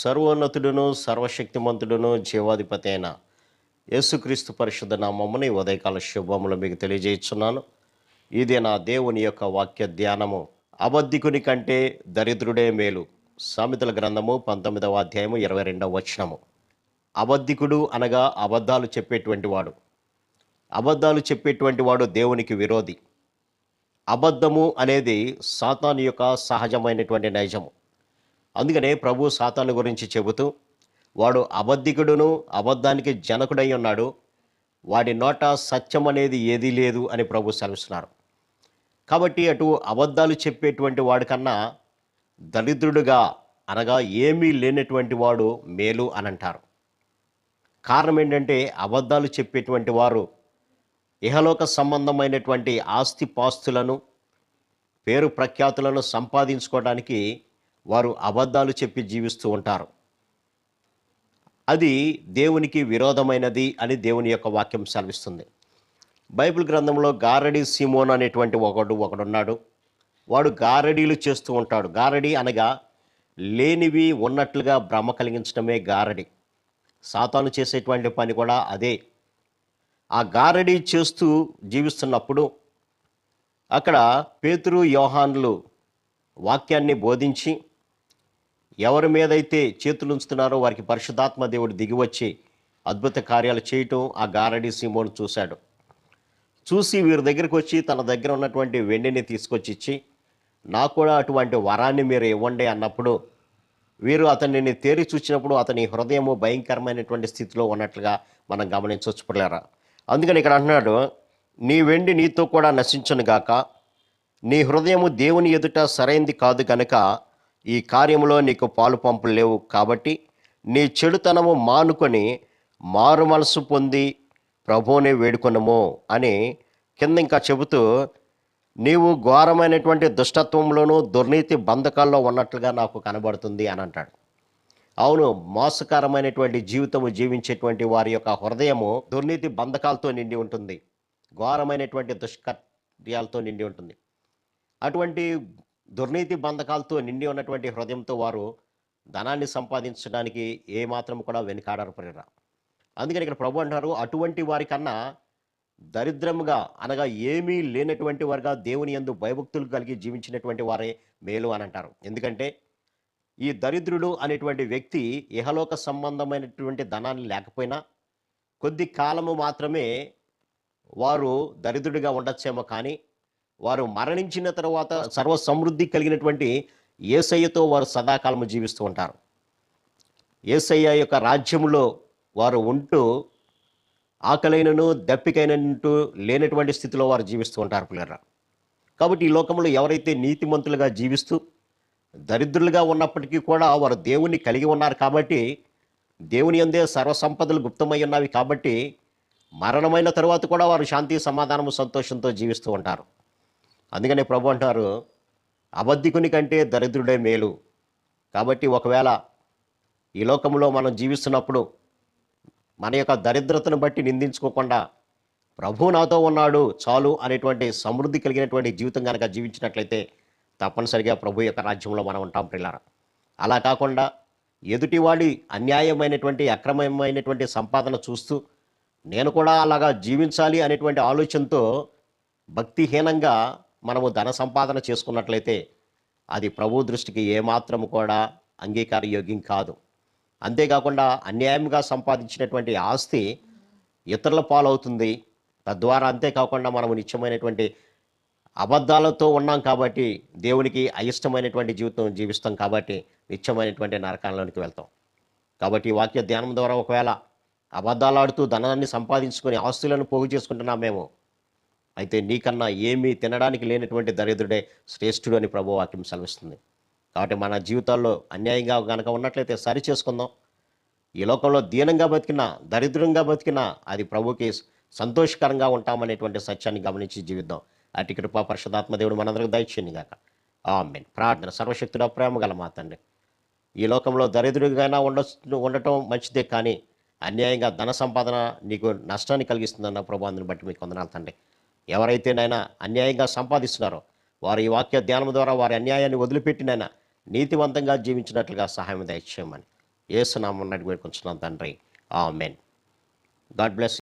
సర్వోన్నతుడును సర్వశక్తిమంతుడును జీవాధిపతి అయిన యేసుక్రీస్తు పరిశుద్ధ నామమ్మని ఉదయకాల శుభములు మీకు తెలియజేస్తున్నాను. ఇది నా దేవుని యొక్క వాక్య ధ్యానము. అబద్ధికుని కంటే దరిద్రుడే మేలు. సామెతల గ్రంథము పంతొమ్మిదవ అధ్యాయము ఇరవై రెండవ వచనము. అబద్ధికుడు అనగా అబద్ధాలు చెప్పేటువంటి వాడు. అబద్ధాలు చెప్పేటువంటి వాడు దేవునికి విరోధి. అబద్ధము అనేది సాతాను యొక్క సహజమైనటువంటి నైజము. అందుకనే ప్రభు సాతాను గురించి చెబుతూ వాడు అబద్ధికుడును అబద్ధానికి జనకుడై ఉన్నాడు. వాడి నోట సత్యం అనేది ఏదీ లేదు అని ప్రభు సెలవిస్తున్నారు. కాబట్టి అటు అబద్ధాలు చెప్పేటువంటి వాడికన్నా దరిద్రుడుగా అనగా ఏమీ లేనటువంటి వాడు మేలు అని అంటారు కారణం ఏంటంటే అబద్ధాలు చెప్పేటువంటి వారు ఇహలోక సంబంధమైనటువంటి ఆస్తి పాస్తులను పేరు ప్రఖ్యాతులను సంపాదించుకోవడానికి వారు అబద్ధాలు చెప్పి జీవిస్తూ ఉంటారు. అది దేవునికి విరోధమైనది అని దేవుని యొక్క వాక్యం సెలవిస్తుంది. బైబిల్ గ్రంథంలో గారడి సిమోన్ అనేటువంటి ఒకడు ఒకడున్నాడు. వాడు గారడీలు చేస్తూ ఉంటాడు. గారడి అనగా లేనివి ఉన్నట్లుగా భ్రమ కలిగించడమే గారడి. సాతాను చేసేటువంటి పని కూడా అదే. ఆ గారడి చేస్తూ జీవిస్తున్నప్పుడు అక్కడ పేతురు యోహాన్లు వాక్యాన్ని బోధించి ఎవరి మీదైతే చేతులు ఉంచుతున్నారో వారికి పరిశుద్ధాత్మ దేవుడు దిగివచ్చి అద్భుత కార్యాలు చేయటం ఆ గారడి సీమోను చూశాడు. చూసి వీరి దగ్గరికి వచ్చి తన దగ్గర ఉన్నటువంటి వెండిని తీసుకొచ్చి ఇచ్చి నాకు కూడా అటువంటి వరాన్ని మీరు ఇవ్వండి అన్నప్పుడు వీరు అతనిని తేరి చూచినప్పుడు అతని హృదయము భయంకరమైనటువంటి స్థితిలో ఉన్నట్లుగా మనం గమనించవచ్చు పిల్లరా. అందుకని ఇక్కడ అంటున్నాడు నీ వెండి నీతో కూడా నశించను గాక. నీ హృదయము దేవుని ఎదుట సరైంది కాదు కనుక ఈ కార్యంలో నీకు పాలు పంపులు లేవు కాబట్టి నీ చెడుతనము మానుకొని మారు మనసు పొంది ప్రభువుని వేడుకొనము అని కింద ఇంకా చెబుతూ నీవు ఘోరమైనటువంటి దుష్టత్వంలోనూ దుర్నీతి బంధకాల్లో ఉన్నట్లుగా నాకు కనబడుతుంది అని అంటాడు. అవును మోసకరమైనటువంటి జీవితము జీవించేటువంటి వారి యొక్క హృదయము దుర్నీతి బంధకాలతో నిండి ఉంటుంది. ఘోరమైనటువంటి దుష్కర్యాలతో నిండి ఉంటుంది. అటువంటి దుర్నీతి బంధకాలతో నిండి ఉన్నటువంటి హృదయంతో వారు ధనాన్ని సంపాదించడానికి ఏమాత్రం కూడా వెనుకాడరు ప్రేర అందుకని ఇక్కడ ప్రభు అంటారు అటువంటి వారికన్నా దరిద్రముగా అనగా ఏమీ లేనటువంటి వారుగా దేవుని యందు భయభక్తులు కలిగి జీవించినటువంటి వారే మేలు అని అంటారు. ఎందుకంటే ఈ దరిద్రుడు అనేటువంటి వ్యక్తి ఇహలోక సంబంధమైనటువంటి ధనాన్ని లేకపోయినా కొద్ది కాలము మాత్రమే వారు దరిద్రుడిగా ఉండొచ్చేమో కానీ వారు మరణించిన తర్వాత సర్వ సమృద్ధి కలిగినటువంటి ఏసయ్యతో వారు సదాకాలము జీవిస్తూ ఉంటారు. ఏసయ్య యొక్క రాజ్యంలో వారు ఉంటూ ఆకలైనను దప్పికైనట్టు లేనటువంటి స్థితిలో వారు జీవిస్తూ ఉంటారు పిల్లరా. కాబట్టి ఈ లోకంలో ఎవరైతే నీతిమంతులుగా జీవిస్తూ దరిద్రులుగా ఉన్నప్పటికీ కూడా వారు దేవుణ్ణి కలిగి ఉన్నారు కాబట్టి దేవుని అందే సర్వసంపదలు గుప్తమై ఉన్నవి కాబట్టి మరణమైన తర్వాత కూడా వారు శాంతి సమాధానము సంతోషంతో జీవిస్తూ ఉంటారు. అందుకనే ప్రభు అంటారు అబద్ధికుని కంటే దరిద్రుడే మేలు. కాబట్టి ఒకవేళ ఈ లోకంలో మనం జీవిస్తున్నప్పుడు మన యొక్క దరిద్రతను బట్టి నిందించుకోకుండా ప్రభు నాతో ఉన్నాడు చాలు అనేటువంటి సమృద్ధి కలిగినటువంటి జీవితం కనుక జీవించినట్లయితే తప్పనిసరిగా ప్రభు యొక్క రాజ్యంలో మనం ఉంటాం పిల్లరా అలా కాకుండా ఎదుటివాడి అన్యాయమైనటువంటి అక్రమమైనటువంటి సంపాదన చూస్తూ నేను కూడా అలాగా జీవించాలి అనేటువంటి ఆలోచనతో భక్తిహీనంగా మనము ధన సంపాదన చేసుకున్నట్లయితే అది ప్రభు దృష్టికి ఏమాత్రం కూడా అంగీకారయోగ్యం కాదు. అంతేకాకుండా అన్యాయంగా సంపాదించినటువంటి ఆస్తి ఇతరుల పాలవుతుంది. తద్వారా అంతేకాకుండా మనము నిత్యమైనటువంటి అబద్ధాలతో ఉన్నాం కాబట్టి దేవునికి అయిష్టమైనటువంటి జీవితం జీవిస్తాం కాబట్టి నిత్యమైనటువంటి నరకాలలోనికి వెళ్తాం. కాబట్టి ఈ వాక్య ధ్యానం ద్వారా ఒకవేళ అబద్ధాలు ఆడుతూ ధనాన్ని సంపాదించుకొని ఆస్తులను పోగు చేసుకుంటున్నాం మేము అయితే నీకన్నా ఏమీ తినడానికి లేనటువంటి దరిద్రుడే శ్రేష్ఠుడు అని ప్రభు వాక్యం సెలవిస్తుంది. కాబట్టి మన జీవితాల్లో అన్యాయంగా కనుక ఉన్నట్లయితే సరి చేసుకుందాం. ఈ లోకంలో దీనంగా బతికినా దరిద్రంగా బతికినా అది ప్రభుకి సంతోషకరంగా ఉంటామనేటువంటి సత్యాన్ని గమనించి జీవిద్దాం. అటు కృపా పరిశుధాత్మ దేవుడు మనందరికి దయచేయండి గాక. ఆమెన్. ప్రార్థన సర్వశక్తుడ ప్రేమ గల మాతండి ఈ లోకంలో దరిద్రుడిగా ఉండ ఉండటం మంచిదే కానీ అన్యాయంగా ధన సంపాదన నీకు నష్టాన్ని కలిగిస్తుందన్న ప్రభావాన్ని బట్టి మీకు వందనాలు తండ్రి. ఎవరైతే నాయన అన్యాయంగా సంపాదిస్తున్నారో వారు ఈ వాక్య ధ్యానం ద్వారా వారి అన్యాయాన్ని వదిలిపెట్టినైనా నీతివంతంగా జీవించినట్లుగా సహాయం దయచేయమని ఏసునామం నడిపి తండ్రి. ఆ మెన్ గాడ్ బ్లెస్